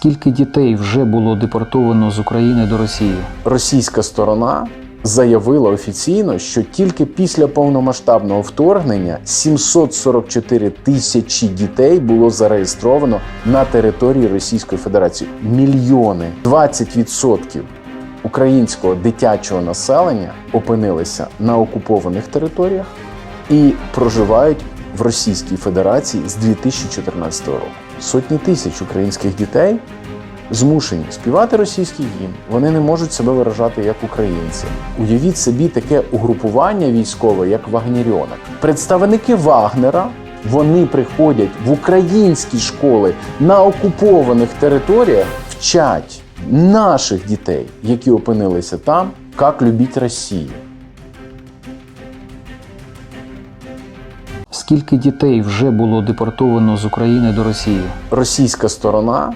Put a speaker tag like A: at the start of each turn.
A: Скільки дітей вже було депортовано з України до Росії?
B: Російська сторона заявила офіційно, що тільки після повномасштабного вторгнення 744 тисячі дітей було зареєстровано на території Російської Федерації. Мільйони 20% українського дитячого населення опинилися на окупованих територіях і проживають в Російській Федерації з 2014 року. Сотні тисяч українських дітей змушені співати російський гімн. Вони не можуть себе виражати як українці. Уявіть собі таке угрупування військове, як Вагнерьонок. Представники Вагнера. Вони приходять в українські школи на окупованих територіях, вчать наших дітей, які опинилися там, як любити Росію.
A: Скільки дітей вже було депортовано з України до Росії?
B: Російська сторона